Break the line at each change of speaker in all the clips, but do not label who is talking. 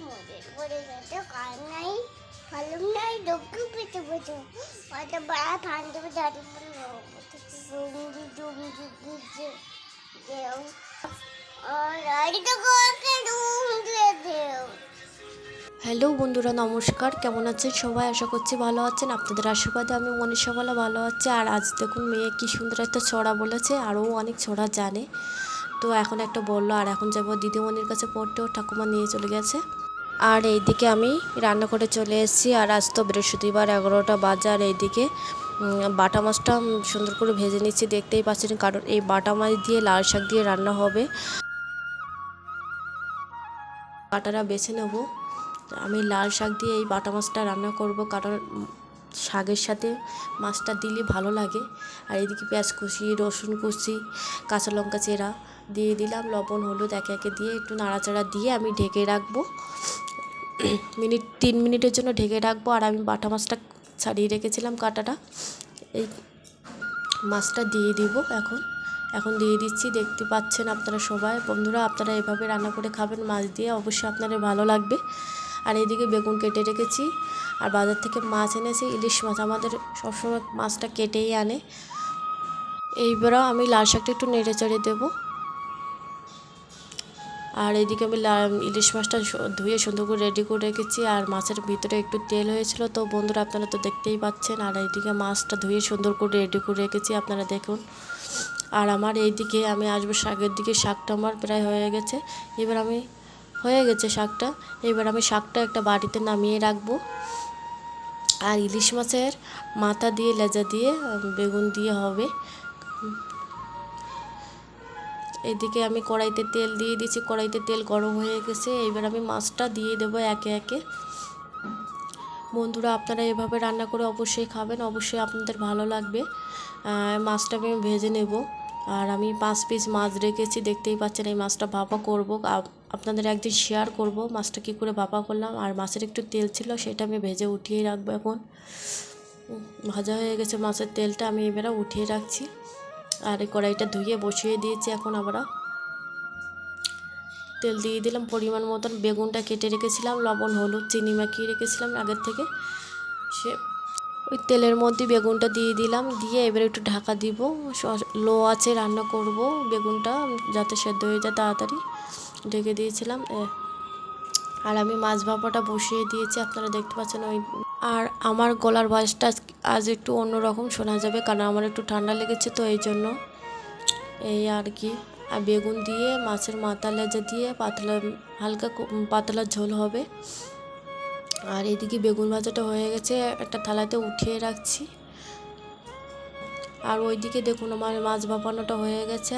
মরে পড়ে গেছে কার নাই নাই বসে অত বড় ডুম দিয়ে দেও
হ্যালো বন্ধুরা নমস্কার কেমন আছেন সবাই আশা করছি ভালো আছেন আপনাদের আশীর্বাদে আমি মনীষা বলা ভালো আছে আর আজ দেখুন মেয়ে কি সুন্দর একটা ছড়া বলেছে আরও অনেক ছড়া জানে তো এখন একটা বলল, আর এখন যাব দিদিমণির কাছে পড়তেও ঠাকুমা নিয়ে চলে গেছে। আর এইদিকে আমি রান্না করে চলে এসেছি, আর আজ তো বৃহস্পতিবার এগারোটা বাজে, আর এইদিকে বাটা মাছটা সুন্দর করে ভেজে নিচ্ছি, দেখতেই পাচ্ছেন, কারণ এই বাটা মাছ দিয়ে লাল শাক দিয়ে রান্না হবে। বাটাটা বেছে নেব। আমি লাল শাক দিয়ে এই বাটা মাছটা রান্না করব, কারণ শাকের সাথে মাছটা দিলে ভালো লাগে। আর এদিকে পেঁয়াজ কুচি, রসুন কুচি, কাঁচা লঙ্কা চেরা দিয়ে দিলাম, লবণ, হলুদ একে একে দিয়ে একটু নাড়াচাড়া দিয়ে আমি ঢেকে রাখব। মিনিট, তিন মিনিটের জন্য ঢেকে রাখব আর আমি বাটা মাছটা ছাড়িয়ে রেখেছিলাম কাটাটা। এই মাছটা দিয়ে দিব এখন। এখন দিয়ে দিচ্ছি, দেখতে পাচ্ছেন আপনারা সবাই। বন্ধুরা, আপনারা এভাবে রান্না করে খাবেন, মাছ দিয়ে অবশ্যই আপনাদের ভালো লাগবে। আর এইদিকে বেগুন কেটে রেখেছি। আর বাজার থেকে মাছ এনেছি, ইলিশ মাছ। আমাদের সবসময় মাছটা কেটেই আনে। এইবারও আমি লাল শাকটা একটু নেড়ে চেড়ে দেবো। আর এদিকে আমি ইলিশ মাছটা ধুয়ে সুন্দর করে রেডি করে রেখেছি। আর মাছের ভিতরে একটু তেল হয়েছিল, তো বন্ধুরা আপনারা তো দেখতেই পাচ্ছেন। আর এইদিকে মাছটা ধুয়ে সুন্দর করে রেডি করে রেখেছি, আপনারা দেখুন। আর আমার এইদিকে আমি আসব শাকের দিকে, শাকটা আমার প্রায় হয়ে গেছে। এবার আমি, হয়ে গেছে শাকটা। এবার আমি শাকটা একটা বাটিতে নামিয়ে রাখব। আর ইলিশ মাছের মাথা দিয়ে, লেজা দিয়ে বেগুন দিয়ে হবে। এদিকে আমি কড়াইতে তেল দিয়ে দিয়েছি, কড়াইতে তেল গরম হয়ে গেছে। এবার আমি মাছটা দিয়ে দেবো একে একে। বন্ধুরা, আপনারা এভাবে রান্না করে অবশ্যই খাবেন, অবশ্যই আপনাদের ভালো লাগবে। মাছটা আমি ভেজে নেব। আর আমি পাঁচ পিস মাছ রেখেছি, দেখতেই পাচ্ছেন এই মাছটা ভাপা করব। আপ- আপনাদের একদিন শেয়ার করব মাছটা কী করে ভাপা করলাম। আর মাছের একটু তেল ছিল, সেটা আমি ভেজে উঠিয়ে রাখব এখন। ভাজা হয়ে গেছে মাছের তেলটা, আমি এবারে উঠিয়ে রাখছি। আর কড়াইটা ধুয়ে বসিয়ে দিয়েছি এখন আমরা। তেল দিয়ে দিলাম পরিমাণ মতন। বেগুনটা কেটে রেখেছিলাম, লবণ, হলুদ, চিনি মাখিয়ে রেখেছিলাম আগের থেকে। সে ওই তেলের মধ্যে বেগুনটা দিয়ে দিলাম। দিয়ে এবারে একটু ঢাকা দিব। লো আছে রান্না করব বেগুনটা যাতে সেদ্ধ হয়ে যায় তাড়াতাড়ি। ঢেকে দিয়েছিলাম আর আমি মাছ ভাপাটা বসিয়ে দিয়েছি। আপনারা দেখতে পাচ্ছেন ওই আমার গলার ভয়েসটা আজ- একটু অন্যরকম শোনা যাবে কারণ আমার একটু ঠান্ডা লেগেছে তো এই জন্য। এই আর কি। আর বেগুন দিয়ে, মাছের মাথা লেজা দিয়ে পাতলা, হালকা পাতলা ঝোল হবে। আর এদিকে বেগুন ভাজাটা হয়ে গেছে, একটা থালাতে উঠিয়ে রাখছি। আর ওইদিকে দেখুন আমার মাছ ভাপানোটা হয়ে গেছে।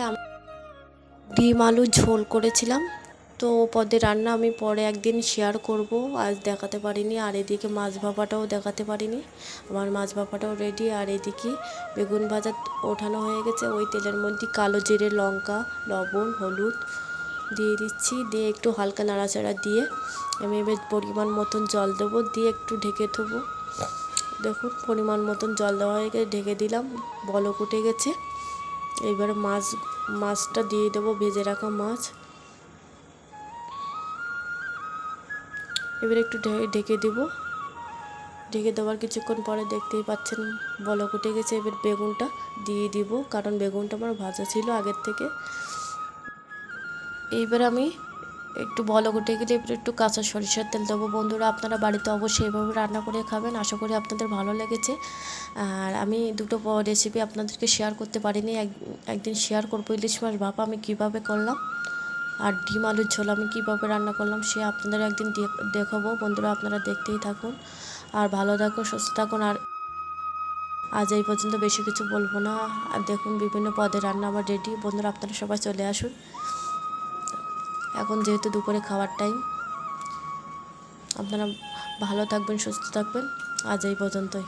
ডিম আলু ঝোল করেছিলাম। তো ও পদের রান্না আমি পরে একদিন শেয়ার করব। আজ দেখাতে পারিনি, আর এদিকে মাছ ভাপাটাও দেখাতে পারিনি। আমার মাছ ভাপাটাও রেডি আর এদিকে বেগুন ভাজা ওঠানো হয়ে গেছে। ওই তেলের মধ্যে কালো জিরে, লঙ্কা, লবণ, হলুদ দিয়ে দিচ্ছি। দিয়ে একটু হালকা নাড়াচাড়া দিয়ে আমি এবার পরিমাণ মতন জল দেবো। দিয়ে একটু ঢেকে থবো। দেখুন, পরিমাণ মতন জল দেওয়া হয়ে গেছে, ঢেকে দিলাম, বলক উঠে গেছে। এবার মাছ, মাছটা দিয়ে দেবো, ভেজে রাখা মাছ। এবার একটু ঢেকে দেব। ঢেকে দেওয়ার কিছুক্ষণ পরে দেখতেই পাচ্ছেন বলক উঠে গেছে। এবার বেগুনটা দিয়ে দিব, কারণ বেগুনটা আমার ভাজা ছিল আগের থেকে। এইবার আমি একটু বলক উঠে গেলে এবার একটু কাঁচা সরিষার তেল দেবো। বন্ধুরা, আপনারা বাড়িতে অবশ্যই এভাবে রান্না করে খাবেন। আশা করি আপনাদের ভালো লেগেছে। আর আমি দুটো রেসিপি আপনাদেরকে শেয়ার করতে পারিনি। এক, একদিন শেয়ার করব ইলিশ মাছ ভাপা, আমি কীভাবে করলাম। আর ডিম আলুর ঝোল আমি কীভাবে রান্না করলাম সে আপনাদের একদিন দেখ- দেখাবো। বন্ধুরা, আপনারা দেখতেই থাকুন। আর ভালো থাকুন, সুস্থ থাকুন। আর আজ এই পর্যন্ত বেশি কিছু বলব না। আর দেখুন, বিভিন্ন পদে রান্না আমার রেডি বন্ধুরা, আপনারা সবাই চলে আসুন। এখন যেহেতু দুপুরে খাওয়ার টাইম আপনারা ভালো থাকবেন, সুস্থ থাকবেন। আজ এই পর্যন্তই।